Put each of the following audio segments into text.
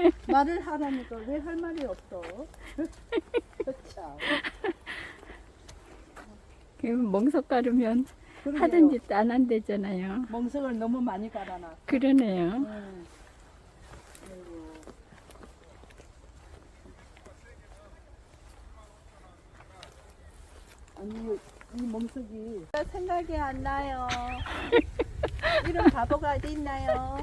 말을 하라니까 왜 할 말이 없어? 참. 그 멍석 가르면 그러게요. 하던 짓도 안 한대잖아요. 멍석을 너무 많이 깔아놔. 그러네요. 응. 아이고. 아니 이 멍석이 생각이 안 나요. 이런 바보가 어디 있나요?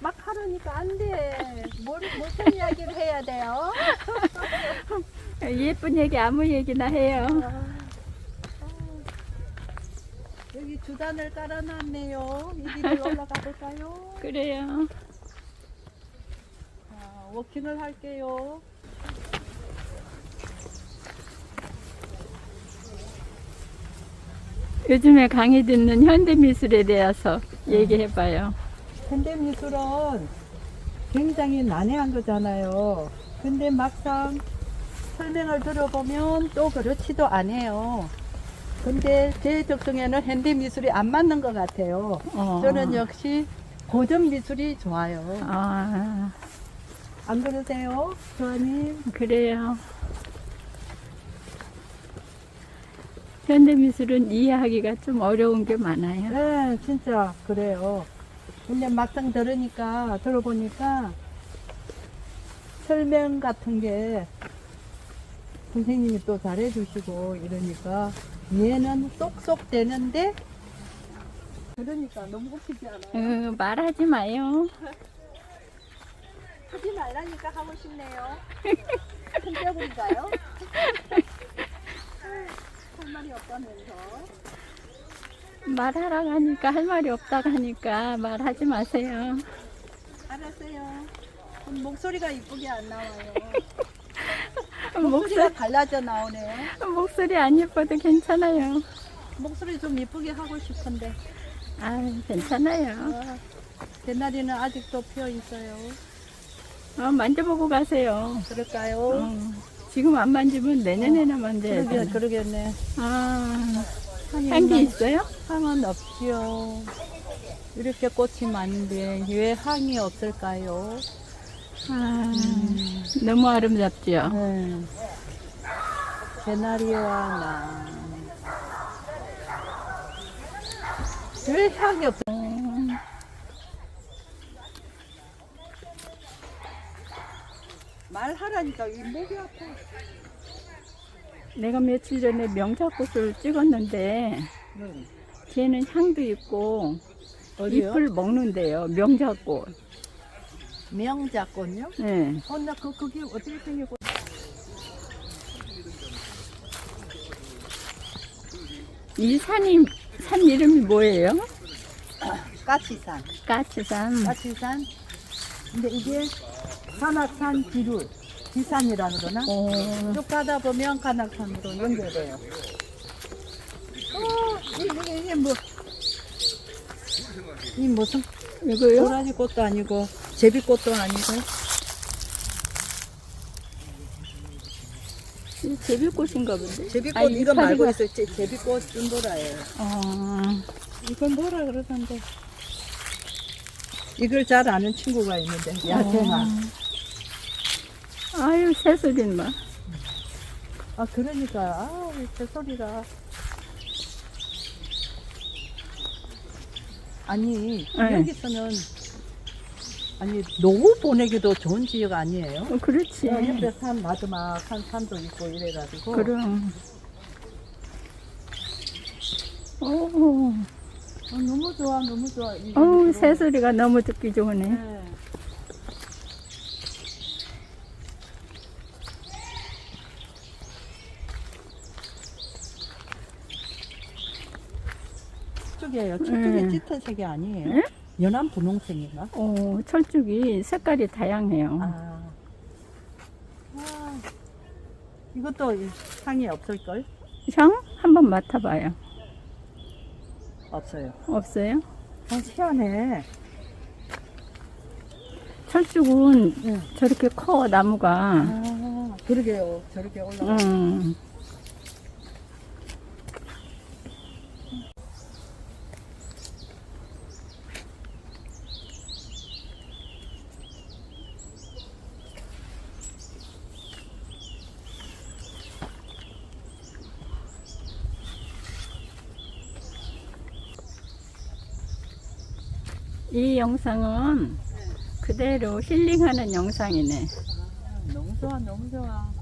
막 하려니까 안 돼. 뭘, 무슨 이야기를 해야 돼요? 예쁜 얘기 아무 얘기나 해요. 아, 여기 주단을 깔아놨네요. 이 길을 올라가 볼까요? 그래요. 자, 워킹을 할게요. 요즘에 강의 듣는 현대미술에 대해서 얘기해봐요. 현대미술은 굉장히 난해한 거잖아요. 근데 막상 설명을 들어보면 또 그렇지도 않아요. 근데 제 적성에는 현대 미술이 안 맞는 것 같아요. 어. 저는 역시 고전 미술이 좋아요. 아, 안 그러세요? 조아님? 그래요. 현대 미술은 이해하기가 좀 어려운 게 많아요. 네, 진짜 그래요. 근데 막상 들으니까, 들어보니까 설명 같은 게 선생님이 또 잘해주시고 이러니까 이해는 쏙쏙 되는데 그러니까 너무 웃기지 않아요? 어, 말하지 마요. 하지 말라니까 하고 싶네요. 큰뼈구리가요? 할 말이 없다면서. 말하라고 하니까 할 말이 없다고 하니까 말하지 마세요. 알았어요. 그럼 목소리가 이쁘게 안 나와요. 목소리, 목소리가 달라져 나오네요. 목소리 안 예뻐도 괜찮아요. 목소리 좀 이쁘게 하고 싶은데 아, 괜찮아요. 아, 개나리는 아직도 피어 있어요. 어, 만져보고 가세요. 그럴까요? 어, 지금 안 만지면 내년에나 만져야 그러게, 돼. 그러겠네. 아, 향기? 있어요? 향은 없지요. 이렇게 꽃이 많은데 왜 향이 없을까요? 아, 너무 아름답죠? 네. 개나리와 나. 왜 향이 없어? 말하라니까 이 목이 아파. 내가 며칠 전에 명자꽃을 찍었는데 걔는 향도 있고 어디요? 잎을 먹는데요. 명자꽃. 명자꽃요? 네. 어, 나 그, 그게 어떻게 생겼고. 이 산이 산 이름이 뭐예요? 까치산. 까치산. 까치산. 근데 이게 산악산 비룰. 비산이라 그러나? 오, 쭉 가다 보면 간악산으로 연결돼요. 어, 이게, 이게 뭐. 이 무슨 이거요? 도라지 꽃도 아니고, 제비꽃도 아니고. 이 제비꽃인가 본데? 제비꽃 아, 이거 말고 이파리가- 있어요. 제, 제비꽃 준도라예요. 어, 이건 뭐라 그러던데. 이걸 잘 아는 친구가 있는데, 야채나. 아유, 새소리는 뭐. 아, 그러니까, 아, 제 소리가. 아니, 네. 여기서는, 아니, 노후 보내기도 좋은 지역 아니에요? 어, 그렇지. 어, 옆에 산, 마지막 한 산도 있고 이래가지고. 그럼. 오, 어, 너무 좋아, 너무 좋아. 이- 어우, 이- 새소리가 너무 듣기 좋으네. 네. 저쪽이에요. 저쪽이 음. 짙은 색이 아니에요. 응? 연한 분홍색인가? 오, 철쭉이 색깔이 다양해요. 아. 아. 이것도 이 향이 없을걸? 향? 한번 맡아봐요. 없어요. 없어요? 아, 희한해. 철쭉은 응. 저렇게 커, 나무가. 아, 그러게요. 저렇게 올라가. 음. 이 영상은 그대로 힐링하는 영상이네. 아, 너무 좋아, 너무 좋아.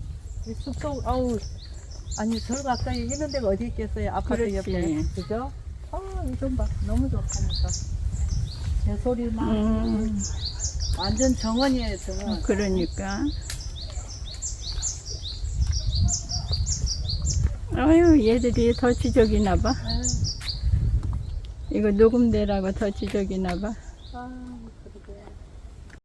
이 숲속, 아우, 아니, 저 가까이 이런 데가 어디 있겠어요? 아파트 그렇지. 옆에. 그죠? 아, 이좀 봐. 너무 좋다니까. 제 소리 나. 음, 완전 정원이에요, 정원. 그러니까. 아유, 얘들이 더 지적이나 봐. 아유, 이거 녹음대라고 더 지적이나 봐. 아, 그러게.